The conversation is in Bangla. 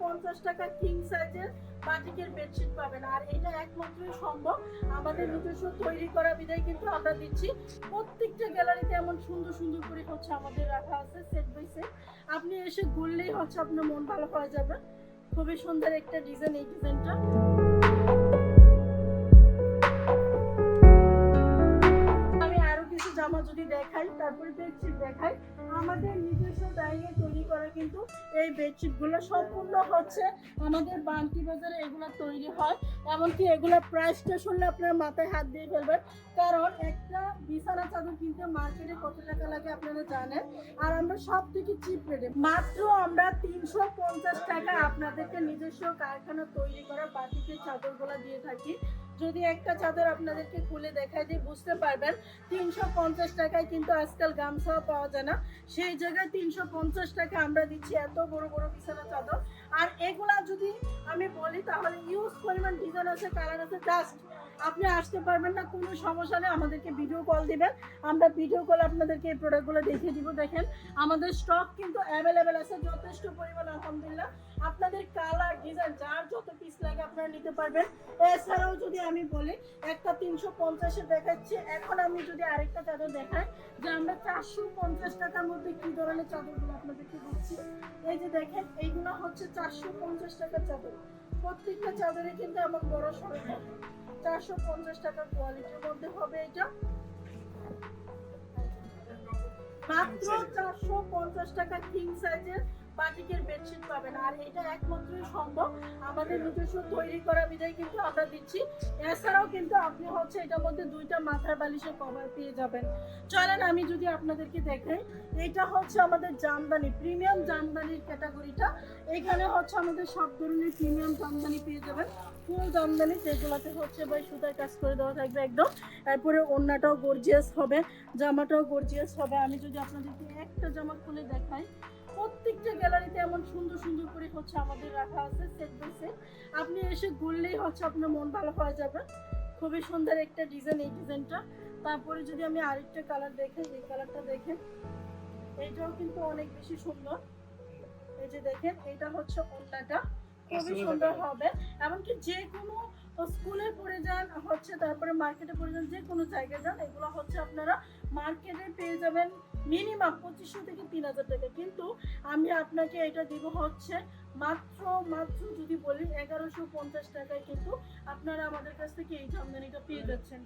পঞ্চাশ টাকা কিং সাইজের বাটিকের বেডশিট পাবেন। আর এটা একমাত্রই সম্ভব। আমাদের নিজস্ব তৈরি করা বিদায় কিন্তু আমরা দিচ্ছি। প্রত্যেকটা গ্যালারিতে এমন সুন্দর সুন্দর করে হচ্ছে আমাদের রাখা আছে সেট বাই সেট আপনি এসে ঘুরলেই হচ্ছে আপনার মন ভালো হয়ে যাবে। খুবই সুন্দর একটা ডিজাইন এই ডিজাইনটা আমি আরও কিছু জামা যদি দেখাই, তারপরে বেডশিট দেখাই। আমাদের নিজস্ব ডাইয়ে তৈরি করা কিন্তু এই বেডশিটগুলো সম্পূর্ণ হচ্ছে আমাদের বান্টি বাজারে এগুলো তৈরি হয়। এমনকি এগুলোর প্রাইসটা শুনলে আপনার মাথায় হাত দিয়ে ফেলবেন। কারণ একটা বিছানা চাদর কিনতে মার্কেটে কত টাকা লাগে আপনারা জানেন? আর আমরা সব থেকে চিপ রেটে মাত্র আমরা তিনশো পঞ্চাশ টাকা আপনাদেরকে নিজস্ব কারখানা তৈরি করা বাটিকের চাদরগুলো দিয়ে থাকি। যদি একটা চাদর আপনাদেরকে খুলে দেখায় দিয়ে বুঝতে পারবেন তিনশো পঞ্চাশ টাকায় কিন্তু আজকাল গামছাও পাওয়া যায় না। সেই জায়গায় তিনশো পঞ্চাশ টাকা আমরা দিচ্ছি এত বড় বড় বিছানা চাদর। আর এগুলা যদি আমি বলি, তাহলে ইউজ পরিমাণ ডিজাইন আছে কালার আছে জাস্ট আপনি আসতে পারবেন না, কোনো সমস্যা নেই, আমাদেরকে ভিডিও কল দিবেন। আমরা ভিডিও কল আপনাদেরকে এই প্রোডাক্টগুলো দেখিয়ে দিব, দেখেন। আমাদের স্টক কিন্তু অ্যাভেলেবেল আছে, যথেষ্ট পরিমাণ, আলহামদুলিল্লাহ। আপনাদের কালার ডিজাইন যার যত পিস লাগে আপনারা নিতে পারবেন। এছাড়াও যদি আমি বলি, একটা তিনশো পঞ্চাশে দেখাচ্ছি। এখন আমি যদি আরেকটা চাদর দেখাই, যে আমরা চারশো পঞ্চাশ টাকার মধ্যে কি ধরনের চাদরগুলো আপনাদেরকে দিচ্ছি? এই যে দেখেন, এইগুলো হচ্ছে চারশো পঞ্চাশ টাকার চাদর। প্রত্যেকটা চাদরে কিন্তু আমার বড় সড়ক চারশো পঞ্চাশ টাকার কোয়ালিটির মধ্যে হবে এটা। মাত্র চারশো পঞ্চাশ টাকা কিং সাইজের বাটিকের বেডশিট পাবেন। আর এটা একমাত্রই সম্ভব। আমাদের নিজস্ব তৈরি করা বিদায় কিন্তু আমরা দিচ্ছি। এছাড়াও কিন্তু আপনি হচ্ছে এটার মধ্যে দুইটা মাথার বালিশের কভার পেয়ে যাবেন। চলেন আমি যদি আপনাদেরকে দেখাই, এটা হচ্ছে আমাদের জামদানি প্রিমিয়াম জামদানির ক্যাটাগরিটা এখানে হচ্ছে আমাদের সব ধরনের প্রিমিয়াম জামদানি পেয়ে যাবেন। ফুল জামদানি, যেগুলোতে হচ্ছে ভাই সুতার কাজ করে দেওয়া থাকবে একদম। তারপরে ওড়নাটাও গর্জিয়াস হবে, জামাটাও গর্জিয়াস হবে। আমি যদি আপনাদেরকে একটা জামা খুলে দেখাই প্রত্যেকটা গ্যালারিতে এমন সুন্দর সুন্দর করে হচ্ছে আমাদের রাখা আছে সেট বাই সেট আপনি এসে ঘুরলেই হচ্ছে আপনার মন ভালো হয়ে যাবে। খুবই সুন্দর একটা ডিজাইন এই ডিজাইনটা তারপরে যদি আমি আরেকটা কালার দেখেন এই কালারটা দেখেন এইটাও কিন্তু অনেক বেশি সুন্দর। এই যে দেখেন এটা হচ্ছে ওড়নাটা। খুবই সুন্দর হবে। এমনকি যে কোনো স্কুলে পড়ে যান হচ্ছে তারপরে মার্কেটে পড়ে যান যে কোনো জায়গায় যান এগুলো হচ্ছে আপনারা মার্কেটে পেয়ে যাবেন মিনিমাম পঁচিশশো থেকে তিন হাজার টাকা। কিন্তু আমি আপনাকে এটা দিব হচ্ছে মাত্র মাত্র যদি বলি এগারোশো পঞ্চাশ টাকায় কিন্তু আপনারা আমাদের কাছ থেকে এই জামদানিটা পেয়ে যাচ্ছেন।